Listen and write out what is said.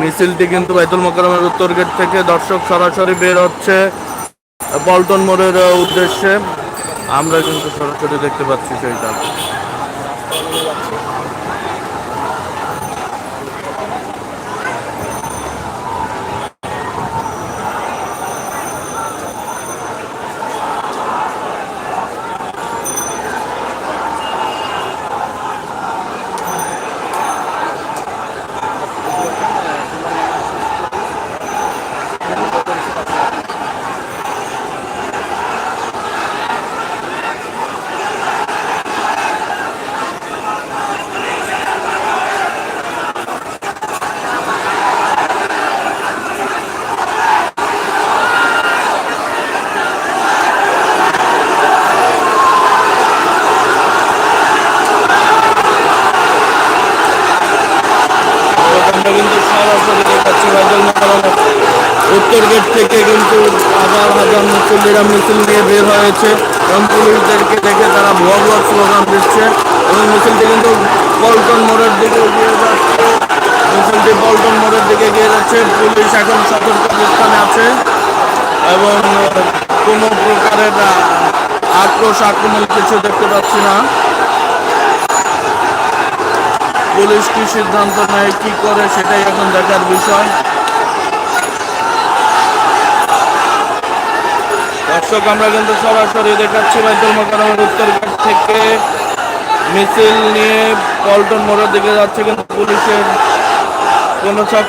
মিছিলটি কিন্তু বাইতুল মোকারমের উত্তর গেট থেকে দর্শক সরাসরি বের হচ্ছে পল্টন মোড়ের উদ্দেশ্যে। আমরা কিন্তু সরাসরি দেখতে পাচ্ছি সেইটা। কিন্তু সরাসরি দেখাচ্ছি বাইতুল মোকারমের উত্তর গেট থেকে কিন্তু হাজার হাজার মুসল্লিরা মিছিল নিয়ে বের হয়েছে। এবং পুলিশদেরকে দেখে তারা ভুয়া ভুয়া স্লোগান দিচ্ছে। এবং মিছিলটি কিন্তু পল্টন মোড়ের দিকে এগিয়ে যাচ্ছে। মিছিলটি পল্টন মোড়ের দিকে এগিয়ে যাচ্ছে। পুলিশ এখন সতর্ক অবস্থানে আছে এবং কোনো প্রকারের আক্রোশ আক্রমণ কিছু দেখতে পাচ্ছি না। পুলিশ কি সিদ্ধান্ত নেয়, কি করে, সেটাই এখন দেখার বিষয়। দর্শক, আমরা কিন্তু সরাসরি দেখাচ্ছি বাইতুল উত্তর গেট থেকে। মিছিল নিয়ে পল্টন মোড়ের দিকে যাচ্ছে কিন্তু পুলিশের কোনো